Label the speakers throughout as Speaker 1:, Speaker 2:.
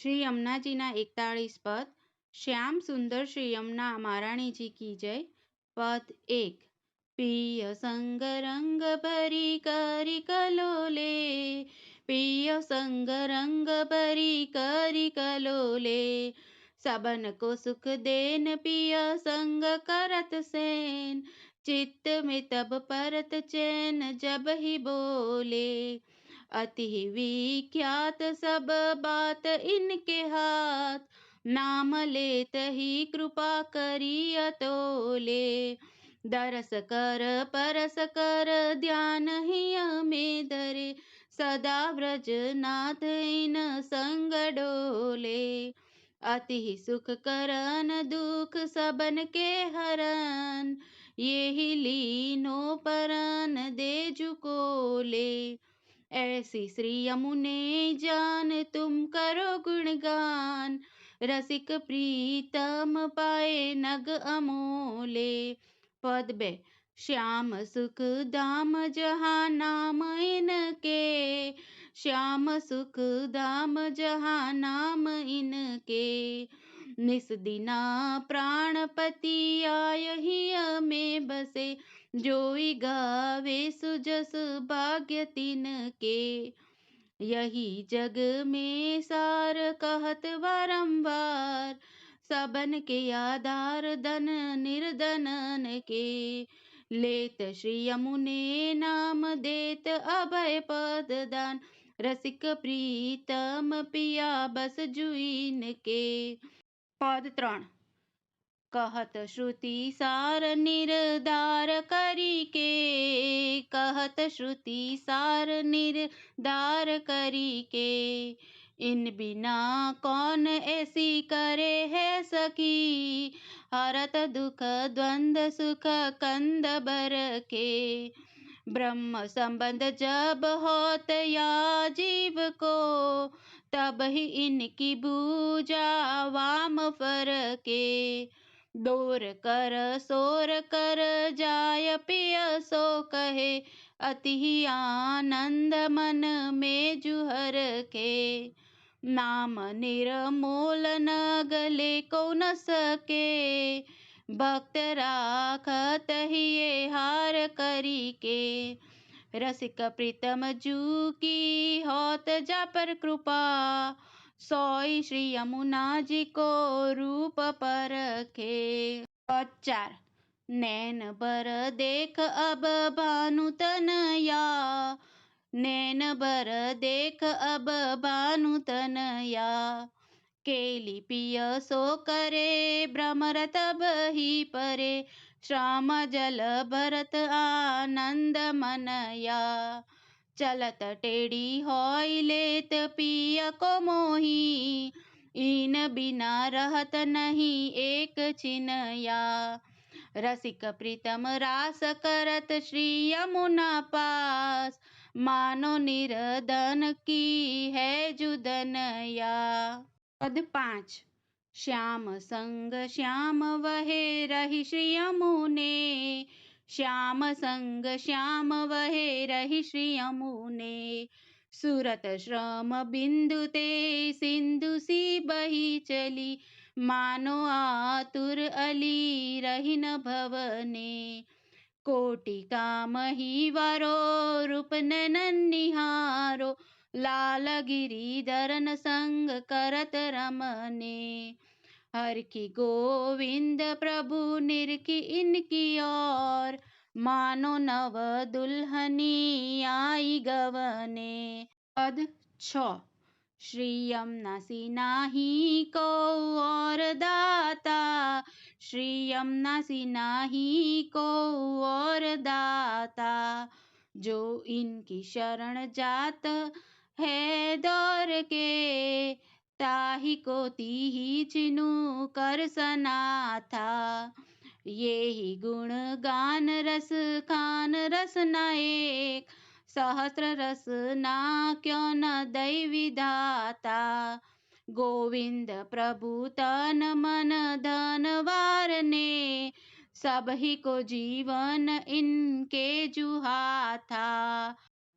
Speaker 1: શ્રી યમુનાજીના એકતાળીસ પદ શ્યામ સુંદર શ્રી યમુના મહારાણીજી કી જય પદ એક પિય સંગ રંગ ભરી કરી કલોલે પિય સંગ રંગ ભરી કરી કલોલે सबन को सुख देन पिया संग करत सेन चित्त में तब परत चैन जब ही बोले अति विख्यात सब बात इनके हाथ। नाम लेत ही कृपा करी अतोले। दरस कर परस कर ध्यान ही में धरे। सदा व्रज नाथ इन संग डोले। अति सुख करन दुख सबन के हरन। यही लीनो परन दे जुकोले ऐसी श्री यमुने जान, तुम करो गुणगान। रसिक प्रीतम पाए नग अमोले। पद बे, श्याम सुख धाम जहाँ नाम इनके श्याम सुख धाम जहाँ नाम इनके निस दिना प्राणपति आय ही में बसे। जोई गावे सुजस भाग्य तिन के यही जग में सार कहत बारंबार, सबन के आधार धन निर्धन के। लेत श्री यमुने नाम देत अभय पद दान, रसिक प्रीतम पिया बस जुइन के। पद त्रण। कहत श्रुति सार निर्धार करी के कहत श्रुति सार निर्धार करी के इन बिना कौन ऐसी करे है सकी हरत दुख द्वंद सुख कंद बर के ब्रह्म संबंध जब होत या जीव को, तब ही इनकी बूजा वाम फर के दौर कर सोर कर जाय पिय सो कहे, अति आनंद मन में जुहर के। नाम निर्मूल न गले को न सके, भक्त राखत ही ये हार करी के। रसिक प्रीतम जू की होत जा पर कृपा सोई श्री यमुना जी को रूप पर के। चार नैन बर देख अब भानु तनया नैन बर देख अब भानु तनया केली पिय सो करे भ्रमर तब ही परे। श्राम जल भरत आनंद मनया चलत टेढ़ी होई लेत पिय को मोही। इन बिना रहत नहीं एक चिनया। रसिक प्रीतम रास करत श्री यमुना पास। मानो निरदन की है जुदनया। पद पाँच। श्याम संग श्याम वहे रही श्री यमुने। श्याम संग श्याम वहे रही श्री यमुने। सूरत श्रम बिंदु ते सिंधु सी बही चली। मानो आतुर अली रही न भवने। कोटि काम ही वरो, रूप निहारो। लाल गिरिधरन संग करत रमने। हर की गोविंद प्रभु निरखी इनकी और मानो नव दुल्हनी आई गवने। पद छ, श्री यमुना सिनाही को और दाता। श्री यमुना सिनाही को और दाता। जो इनकी शरण जात है दौर के ताही को तीही चिनु कर सना था ये ही गुण गान रस, खान रस एक। सहस्र रस ना क्यों न दैवी दाता गोविंद प्रभु तन मन धन वारने। सब ही को जीवन इनके जुहा था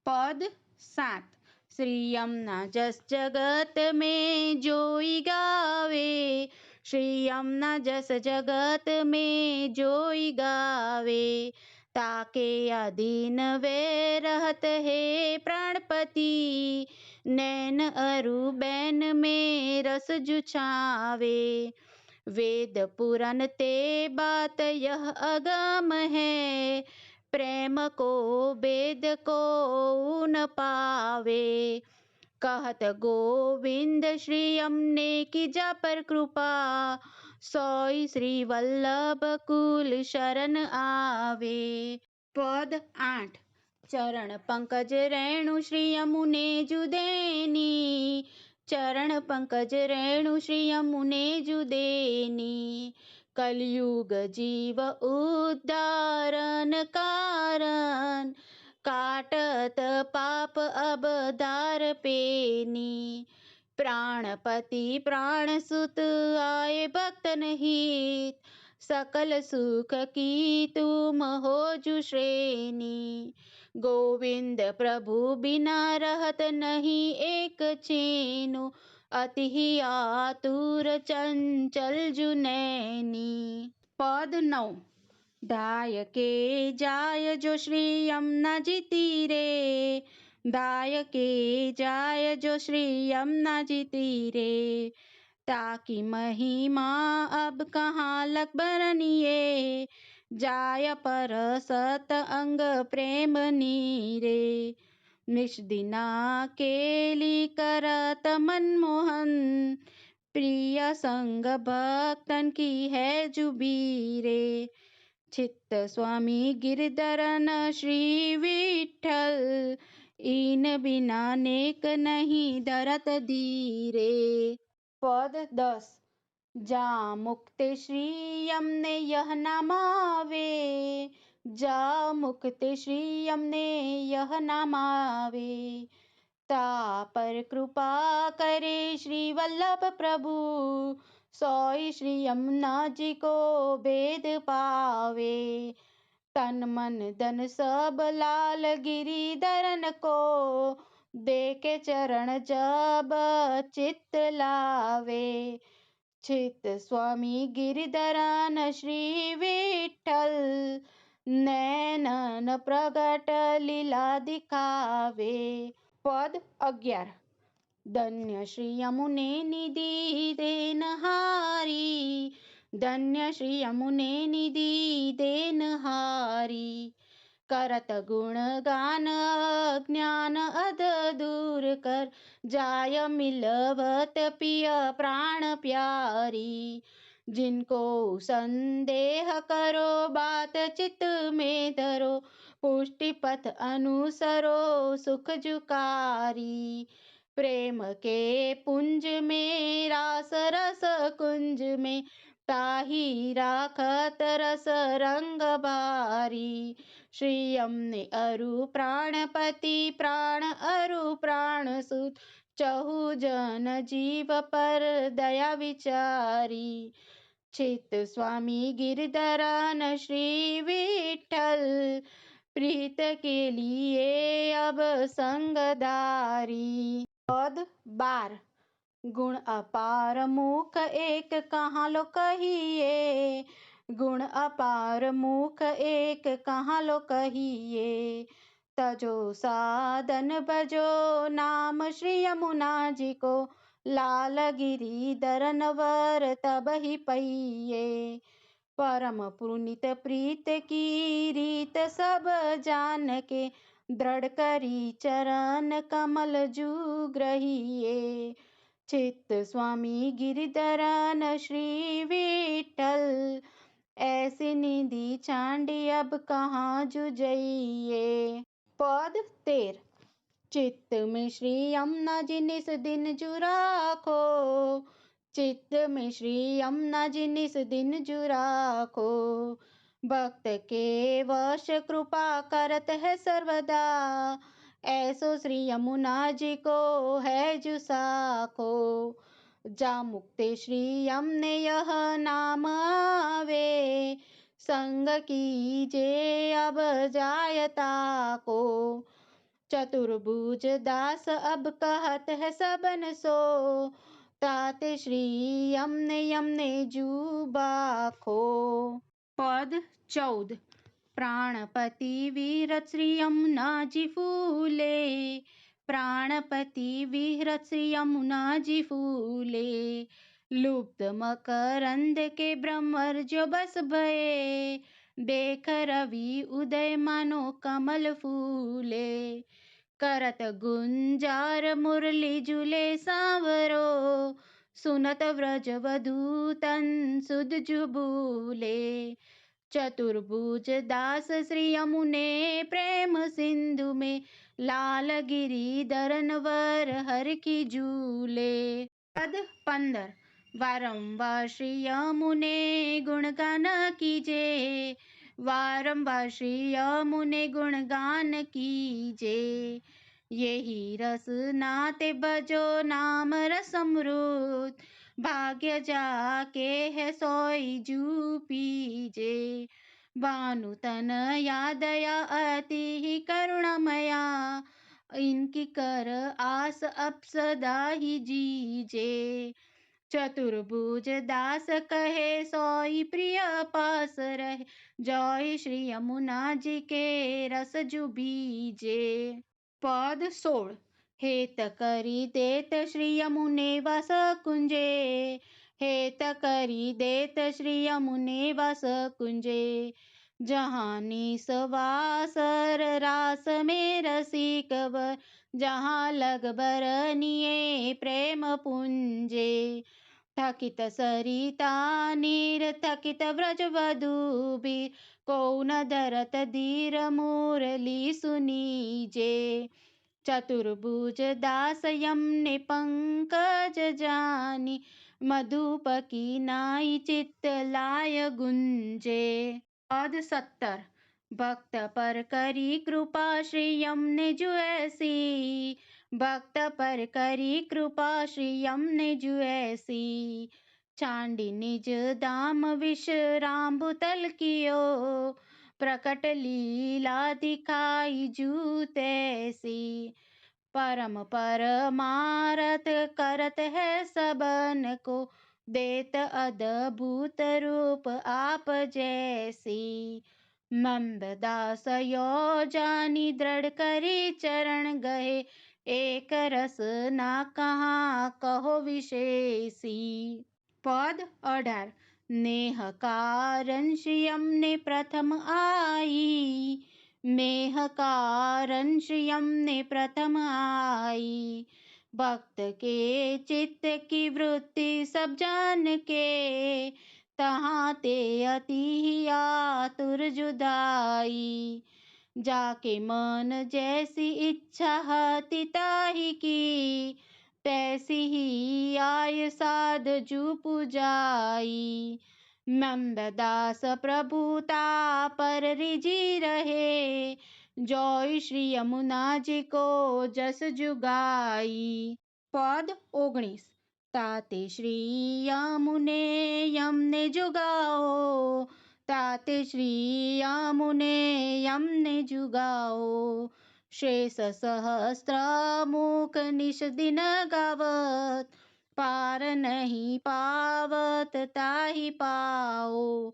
Speaker 1: पद सात। श्री न जस जगत में जोई गावे। श्री न जस जगत में जोई गावे। ताके अधीन वे रहत है प्राणपति। नैन अरु बैन में रस जुछावे। वेद पुराण ते बात यह अगम है। प्रेम को, वेद को न पावे। कहत गोविंद, श्री हमने की जा पर कृपा। सोई श्री वल्लभ कुल शरण आवे। पद आठ, चरण पंकज रेणु श्री यमुने जुदेनी। चरण पंकज रेणु श्री यमुने जुदेनी। कलयुग जीव उद्धारण कारण, काटत पाप अब दार पेनी। प्राणपति प्राण सुत आए भक्त हित सकल सुख की तुम हो जु श्रेणी गोविंद प्रभु बिना रहत नहीं एक चेनु अति आतुर चंचल जुनैनी पद नौ। दाय के जाय जो श्री यमुना जी तीरे दाय के जाय जो श्री यमुना जी तीरे ताकि महिमा अब कहाँ लग बरनिए जाय पर सत अंग प्रेम नीरे। निष्दिना केली करत मनमोहन। प्रिय संग भक्तन की है जुबीरे। चित्त स्वामी गिरधरन श्री विठल इन बिना नेक नहीं धरत धीरे। पद दस। जा मुक्ति श्री यमने यह नामावे। जा मुक्ति श्री यमने, यह नामावे ता पर कृपा करे श्री वल्लभ प्रभु, सोई श्री यमुना जी को भेद पावे। तन मन धन सब लाल गिरिधरन को, देखे चरण जब चित्त लावे। चित स्वामी गिरिधरन श्री विठल नैनन प्रगट लीला दिखावे। पद अग्यार। धन्य श्री यमुने निधि देन हारी। धन्य श्री यमुने निधि देन हारी। करत गुण गान ज्ञान अध दूर कर। जाय मिलवत पिय प्राण प्यारी। जिनको संदेह करो, बात चित में धरो पुष्टि पथ अनुसरो, सुख जुकारी। प्रेम के पुंज में रास रस कुंज में, ताही राखत रस रंग बारी। श्री ने अरु प्राणपति प्राण, अरु प्राण सुत, चहु जन जीव पर दया विचारी। चित स्वामी गिरधरन श्री विठल प्रीत के लिए अब संगदारी। पद बार। गुण अपार मुख एक कहाँ लो कहिए? गुण अपार मुख एक कहाँ लो कहिए? तजो साधन बजो नाम श्री यमुना जी को। लाल गिरी दरनवर तब ही पहिए परम पुनित प्रीत की रीत सब जान के दृढ़ करी चरण कमल जू ग्रहिए चित्त स्वामी गिरिधरन श्री विठल ऐसी निधि चांडी अब कहाँ जुजइए पद तेर। चित्त में श्री यमुना जी निस दिन जुराखो चित्त में श्री यमुना जी निस दिन जुराखो भक्त के वश कृपा करत है सर्वदा। ऐसो श्री यमुना जी को है जुसाखो जा मुक्ति श्री यम ने यह नाम आवे। संग कीजे अब जायता को। चतुर्भुज दास अब कहत है सबन सो, ताते श्री यमने यमने जुबाखो पद चौद, प्राणपति वीरत श्री यमुना जी फूले। प्राणपति विहरत श्री यमुना जी फूले। लुप्त मकरंद के ब्रह्मर जो बस भये देख उदय मानो कमल फूले। करत गुंजार मुरली झूले सांवरो। सुनत व्रज वधूतन सुध जुबूले। चतुर्भुज दास श्री यमुने प्रेम सिंधु में लाल गिरी दरन वर हर की झूले पद पंदर वारंवार श्री यमुने गुणगान कीजे। वारंवार श्री यमुने गुणगान कीजे। यही रस नाते बजो नाम रसमृत। भाग्य जाके है सोई जू पीजे। भानु तन यादया अति ही करुणमया। इनकी कर आस अब सदा ही जीजे। चतुर्भुज दास कहे, सोई प्रिय पास रहे। जय श्री यमुना जी के रस जुबीजे पद सोळ हेत करी देत श्री यमुने वास कुंजे। हेत करी देत श्री यमुने वास कुंजे। जहानी सवासर रास में रसिकवर जहाँ लग बरनिए प्रेम पुंजे। थकित सरिता नीर थकित व्रज वधुबीर कौन धीर मुरली सुनीजे चतुर्भुज दास पंकज जानी मधुपकी नाई चित्त लाय गुंजे पद सत्तर भक्त पर करी कृपा श्री यमने जुएसी भक्त पर करी कृपा श्री यमने जुएसी चांडी निज दाम विश्राम भूतल कियो। प्रकट लीला दिखाई जूतैसी परम परमारथ करत है सबन को। देत अद्भुत रूप आप जैसी। नंददास यो जानी दृढ़ करी चरण गए एक रस ना कहाँ कहो विशेषी। पद अठार नेह कारण श्रियम ने प्रथम आई। नेह कारण श्रियम ने प्रथम आई। भक्त के चित्त की वृत्ति सब जान के, तहाँ ते अति आतुर जुदाई। जाके मन जैसी इच्छा हति ताही की, तैसी ही आय साध जू पुजाई नंददास प्रभुता पर रिजी रहे, जय श्री यमुना जी को जस जुगाई। पद ओगणीस, ताते श्री यमुने यमने जुगाओ ताते श्री यमुने जुगाओ। दिन गावत पार नहीं पावत ताही पाओ।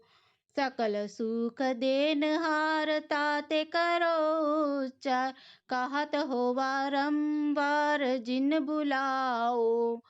Speaker 1: सकल सुख देन हार ताते करो उच्चार कहत हो वारंवार जिन बुलाओ।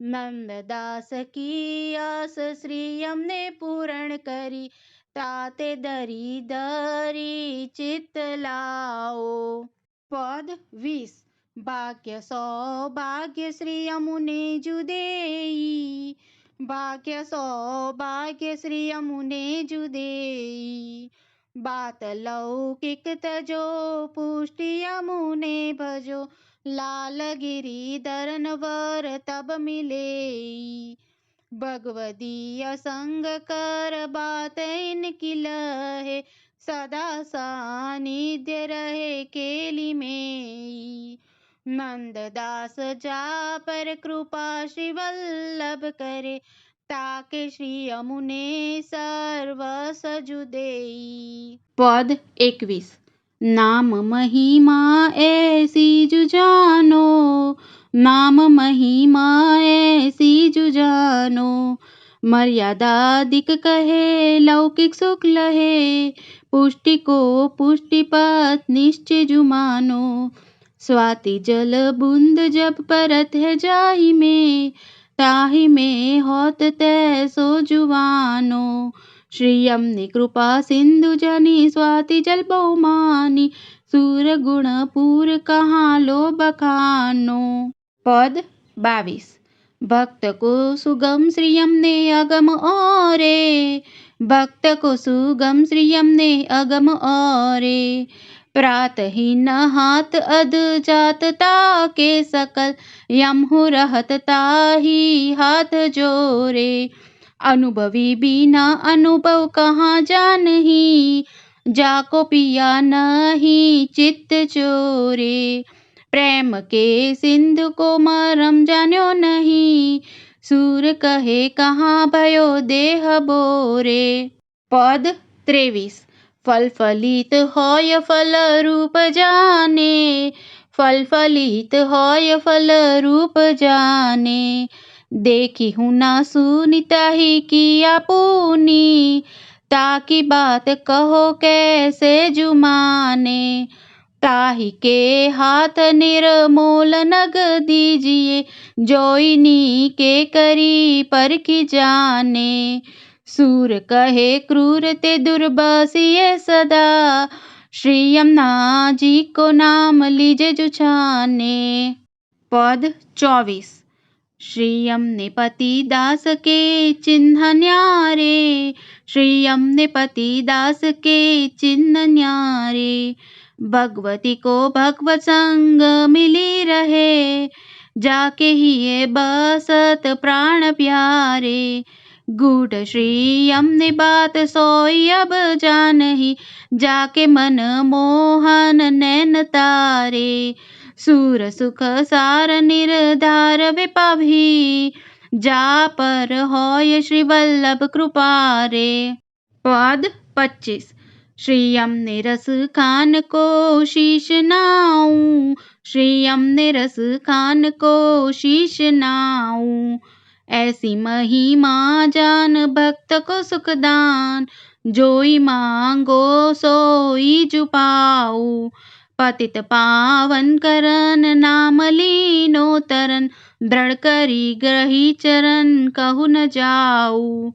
Speaker 1: नंददास की आस श्री यम ने पूर्ण करी ताते दरी दरी चित लाओ। पद वीस। भाग्य सौभाग्य श्री यमुने जुदेई। भाग्य सौभाग्य श्री यमुने जुदेई। बात लौकिक तजो। पुष्टि यमुने भजो। लाल गिरी दरन वर तब मिले भगवदीय संग कर बात इनकी लहे, सदा सानिध्य रहे केली में नंददास जा पर कृपा श्री वल्लभ करे, ताके श्री अमुने सर्व सजुदेई पद एकवीस। नाम महिमा ऐसी जुजानो नाम महिमा ऐसी जुजानो मर्यादादिक कहे, लौकिक सुख लहे। पुष्टि को पुष्टि पुष्टिपत निश्चय जुमानो स्वाति जल बूंद जब परत है जाही में, ताही में होत तैसो जुवानो श्रियम नि कृपा सिंधु जनी स्वाति जल बहुमानी सूर गुण पूर कहाँ लो बखानो पद बावीस। भक्त को सुगम श्रियम ने अगम औरे भक्त को सुगम श्रियम ने अगम औरे प्रात ही न हाथ अध जातता के सकल यम हो रहत ताही हाथ जोरे। अनुभवी बिना अनुभव कहाँ जान ही जाको पिया नहीं चित्त चोरे। प्रेम के सिंधु को मरम जान्यो नहीं। सूर कहे कहाँ भयो देह बोरे। पद त्रेवीस फल फलित होय फल रूप जाने। फल फलित होय फल रूप जाने। देखी हूँ ना सुनिता ही किया पूनी ताकि बात कहो कैसे जुमाने। ताही के हाथ निर्मोल नग दीजिए जोइनी के करी पर की जाने। सूर कहे, क्रूर ते दुर्बसिए सदा। श्री यमुना जी को नाम लीजे जुछाने पद चौबीस। दास के चिन्ह न्यारे दास के चिन्ह न्यारे भगवती को भगवत संग मिली रहे। जाके ही ये बसत प्राण प्यारे। गूढ़ श्रीयम ने बात सोई अब जान ही। जाके मन मोहन नैन तारे। सूर सुख सार निर्धार विपाभी जा पर होय श्री वल्लभ कृपारे। पद पच्चीस श्रीयम ने रस खान को शीश नाऊ श्रीयम ने रस खान को शीश नाऊ। ऐसी महिमा जान भक्त को सुखदान, जोई मांगो सोई जुपाऊ। पतित पावन करन नाम तरन दृढ़ करी ग्रही चरण कहु न जाऊ।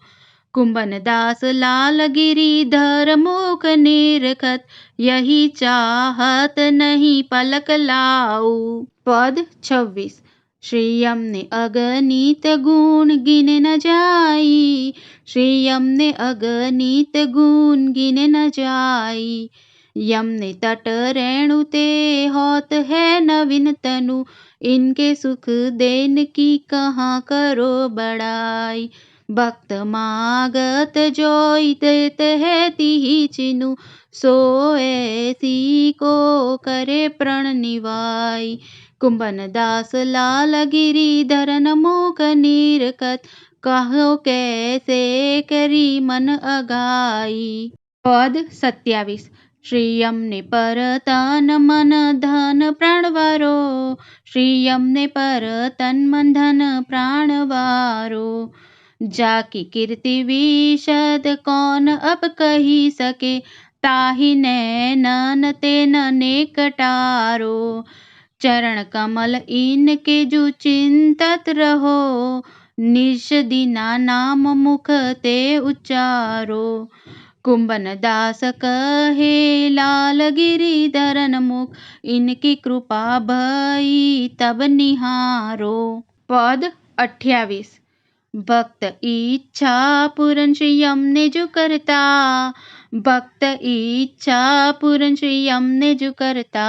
Speaker 1: कुंभन दास लाल गिरीधर मुख निरखत, यही चाहत नहीं पलक लाऊ। पद छब्बीस, श्रीयम ने अगणित गुण गिने न जाई। श्रीयम ने अगणित गुण गिने न जाई। यम ने तट रेणु ते होत है नवीन तनु। इनके सुख देन की कहाँ करो बड़ाई। भक्त मागत जोई देत है तिही चिनु। सो ऐसी को करे प्रण निवाई। कुंभन दास लाल गिरी धरन मुख नीरकत। कहो कैसे करी मन अगाई। पद सत्यावीस। श्रीयम ने पर तन मन धन प्राण वारो श्रीयम ने मन धन प्राण जाकी कीर्ति विशद कौन अब कही सके, ताही नैनन तेन नेकटारो। चरण कमल इनके जो चिंतत रहो, निश दिना नाम मुख ते उच्चारो। कुंभन दास कहे लाल गिरिधरन मुख, इनकी कृपा भई तब निहारो। पद अठावीस भक्त इच्छा पूरन श्री यम ने जो करता। भक्त इच्छा पूरन श्री यम ने जो करता।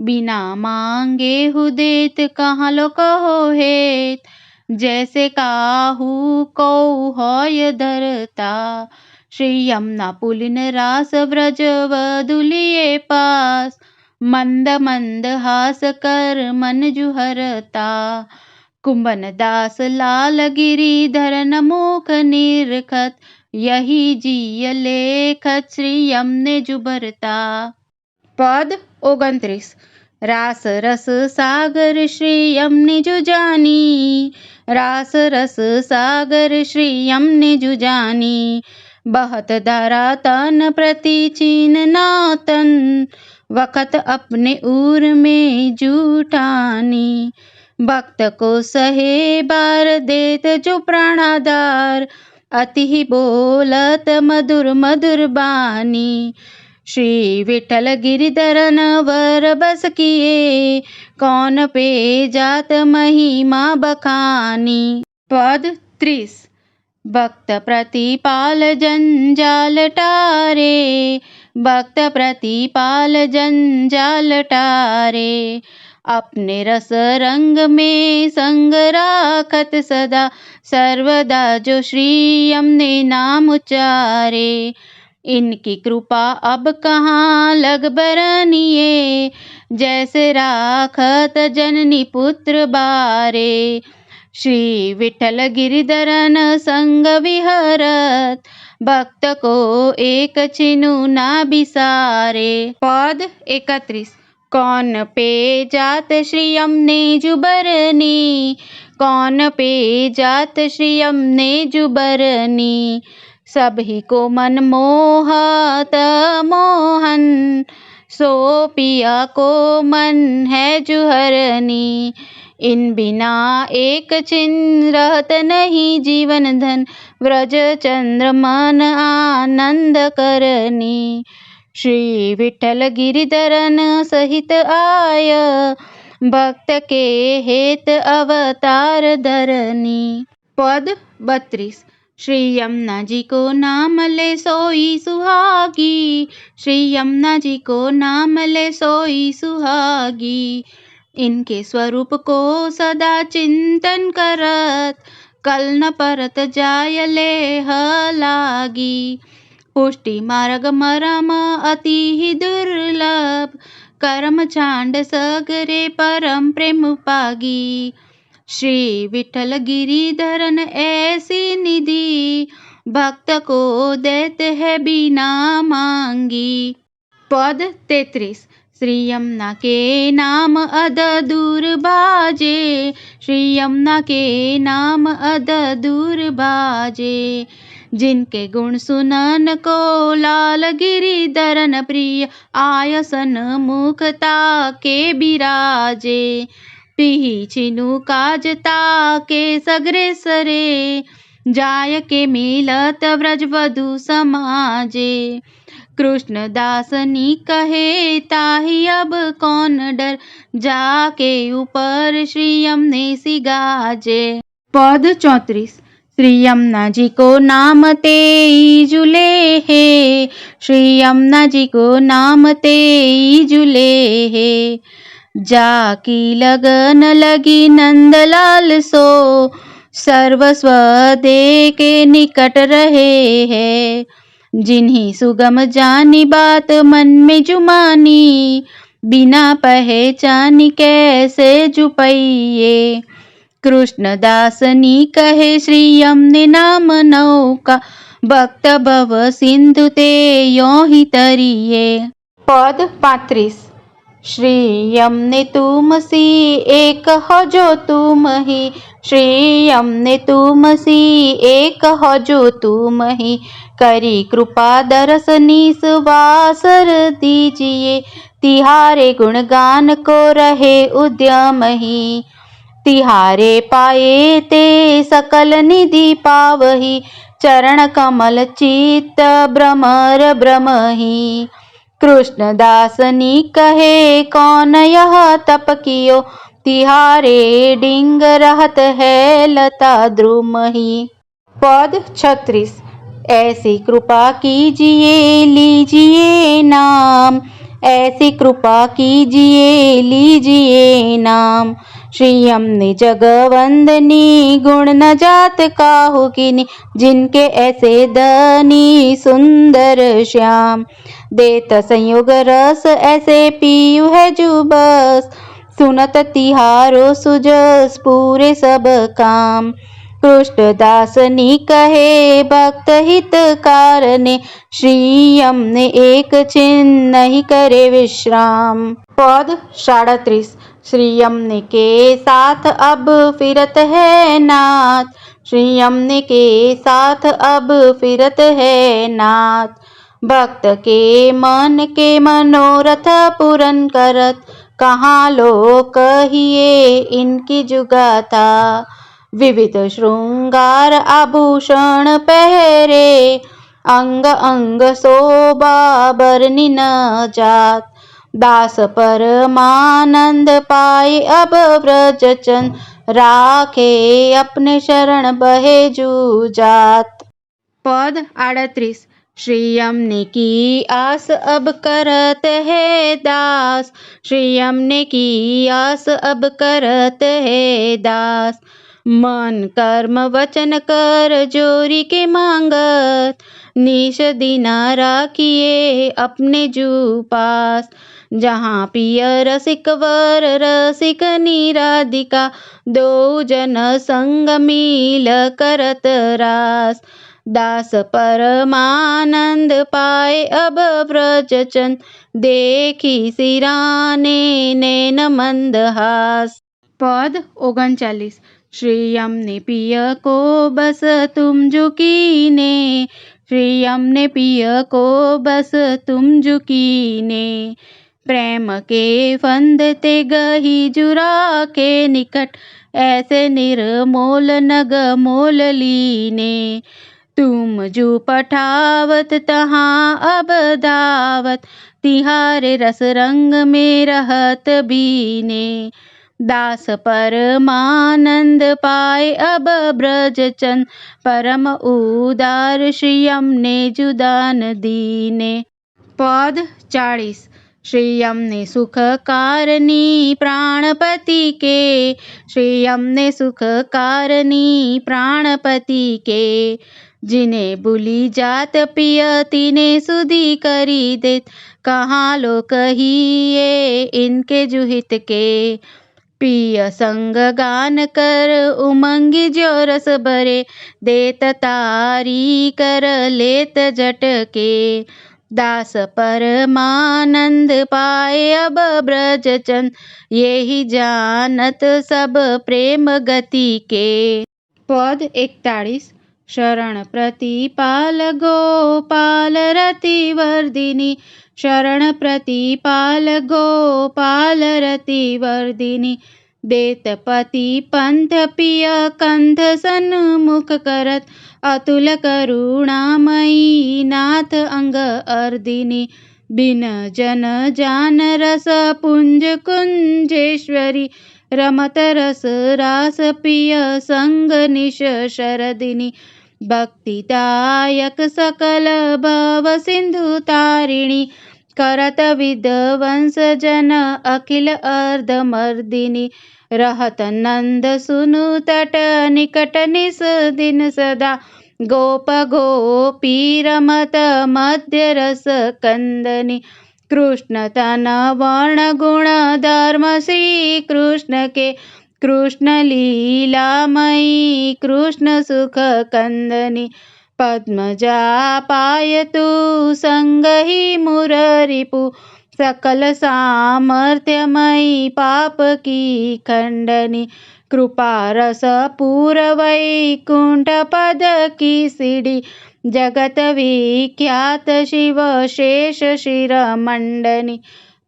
Speaker 1: बिना मांगे हु देत कहाँ लो कहो हेत जैसे काहू को होय धरता। श्रियं नापुलिनरासव्रजवदुलिये पास। मंद मंद हास कर मन जुहरता। कुंभन दास लाल गिरी धरन मुख निरखत। यही जीय लेखत श्रियम ने जुबरता पद ओगंत्रिस रास रस सागर श्री यमने जुजानी रास रस सागर श्री यमने जुजानी बहत दारा तान प्रतिचीन नातन, वकत अपने ऊर में जूठानी भक्त को सहे बार देत जो प्राणाधार, अति ही बोलत मधुर मधुर बानी। श्री विठल गिरिधरन वर बस किए, कौन पे जात महिमा बखानी। पद त्रिस। भक्त प्रतिपाल जंजाल टारे, भक्त प्रतिपाल जंजाल टारे। अपने रस रंग में संग राखत सदा, सर्वदा जो श्री हमने नाम उच्चारे। इनकी कृपा अब कहाँ लग बरनिए, जैसे राखत जननी पुत्र बारे। श्री विठल गिरिधरन संग विहरत, भक्त को एक चिनु ना बिसारे। पद एकत्रीस। कौन पे जात श्री हमने जुबरनी? कौन पे जात श्री हमने जुबरनी? सभी को मन मोहत मोहन, सो पिया को मन है जुहरनी। इन बिना एक चिन्ह रहत नहीं जीवन धन। व्रज चंद्र मन आनंद करनी। श्री विठल गिरिधरन सहित आय। भक्त के हेत अवतार धरनी। पद बत्रीस श्री यमुना जी को नाम ले सोई सुहागी। श्री यमुना जी को नाम ले सोई सुहागी। इनके स्वरूप को सदा चिंतन करत, कल न परत जाय ले लागी। पुष्टि मार्ग मरम अति ही दुर्लभ, कर्म चांड सगरे परम प्रेम पागी। श्री विठल गिरिधरन ऐसी निधि, भक्त को देते है बिना मांगी। पद तैतीस श्री यमुना के नाम अद दूर बाजे श्री यमुना के नाम अद दूर बाजे जिनके गुण सुनन को लाल गिरिधरन प्रिय, आयसन मुखता के बिराजे। पिही चिनु काजता के सगरे सरे जाय के मिलत व्रजवधु समाजे। कृष्ण दासनी कहे, ताही अब कौन डर? जाके ऊपर श्री यमुने सिगाजे। पद चौतीस। श्री यमुना जी को नाम ते जुले है। श्री यमुना जी को नाम ते जुले है। जाकी लगन लगी नंदलाल सो। सर्वस्व दे के निकट रहे हैं। जिन्हीं सुगम जानी बात मन में जुमानी, बिना पहचानी कैसे जुपैये कृष्णदासनी कहे, श्री यमने नाम नौका, भक्त भव सिंधु ते यो ही तरिये। पद पात्रीस श्री यमने, तुम सी एक हो जो तुम ही। श्री यमने, तुम सी एक हो जो तुम ही। करी कृपा दरस निस वासर दीजिए। तिहारे गुणगान को रहे उद्यम ही तिहारे पाए ते सकल निधि पावही। चरण कमल चित्त भ्रमर भ्रमही। कृष्णदासनी कहे, कौन यह तप कियो? तिहारे डिंग रहत है लता द्रुमही। पद छत्रीस ऐसी कृपा कीजिए, लीजिए नाम। ऐसी कृपा कीजिए, लीजिए नाम। श्री हमने जगवंदनी, गुण न जात काहू जिनके ऐसे दनी सुंदर श्याम। देत संयोग रस ऐसे पीयू है जुबस सुनत तिहारो सुजस पूरे सब काम। કૃષ્ણદાસની કહે ભક્ત હિતકારને શ્રી અમને એક ચિન નહીં કરે વિશ્રામ પદ સાડત્રીસ श्री यमने के साथ अब फिरत है नाथ श्री यमने के साथ अब फिरत है नाथ भक्त के मन के मनोरथ पूरन करत कहाँ लोग कहिए इनकी जुगाता विविध श्रृंगार आभूषण पहरे, अंग अंग शोभा बरनी न जात। दास परमानंद पाए अब ब्रजचन राखे अपने शरण बहे जूजात पद आड़त्रीस श्री यमने की आस अब करत है दास। श्री यमने की आस अब करत है दास। मन कर्म वचन कर जोरी के मांगत। निश दिना राखिए अपने जू पास जहाँ पिय रसिक वर, रसिक निराधिका दो जन संग मिल करत रास। दास परमानंद पाए अब ब्रजचन देखी सिराने नैन मंदहास पद ओगणचालीस। श्री यमने पिय को बस तुम झुकीने यमने पिय को बस तुम झुकीने प्रेम के फंद ते गही जुरा के निकट, ऐसे निर्मोल नग मोल लीने। तुम जू पठावत तहाँ अब दावत, तिहारे रस रंग में रहत बीने। दास परमानंद पाए अब ब्रजचंद परम उदार श्रियम ने जुदान दीने। पद चालीस। श्रेयम ने सुख कारनी प्राणपति के। श्रेयम ने सुख कारनी प्राणपति के। जिन्हें बुली जात पिय, तिने सुधी करी देत। कहाँ लो कहिए इनके जुहित के। पिय संग गान कर, उमंग जो रस भरे, देत तारी कर, लेत जटके दास परमानंद पाए अब ब्रज चंद यही जानत सब प्रेम गति के। पद इकतालीस शरण प्रतिपाल गोपाल रति वर्दिनी शरण प्रतिपाल गोपाल रति वर्दिनी देत पति पंथ पिय कंथ सन्मुख करत। अतुल करुणामयी नाथ अंग अर्दिनी बिन जन जान रस पुंज कुंजेश्वरी। रमत रस रास पिय संग निश शरदिनी। भक्तिदायक सकल भव सिंधु तारिणी, करत विध्वंस जन अखिल अर्धमर्दिनी रहत नंद सुनु तट निकट निस दिन सदा, गोप गोपी रमत मध्य रस कंदनी, कृष्ण तन वर्ण गुण धर्म श्री कृष्ण के कृष्ण लीलामयी कृष्ण सुख कंदनी पद्मजा पायतु संग ही मुररिपु सकल सामर्थ्यमयी पाप की खंडनी कृपा रस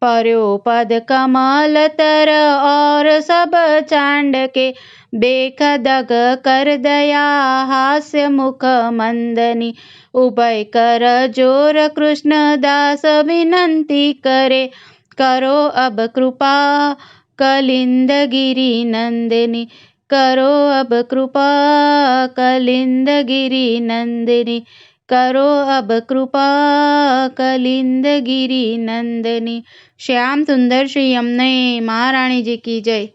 Speaker 1: पूर वैकुंठ पद की सीढ़ी जगत विख्यात शिव शेष शिर मंडनी पर्यो पद कमल तर और सब चांड के बेख दग कर दया हास्य मुख मंदनी। उभय कर ज़ोर कृष्ण दास विनंती करे, करो अब कृपा कलिंद गिरी नंदिनी। करो अब कृपा कलिंद गिरी नंदिनी। करो अब कृपा कलिंद गिरी नंदिनी। श्याम सुंदर श्री यमुने महारानी जी की जय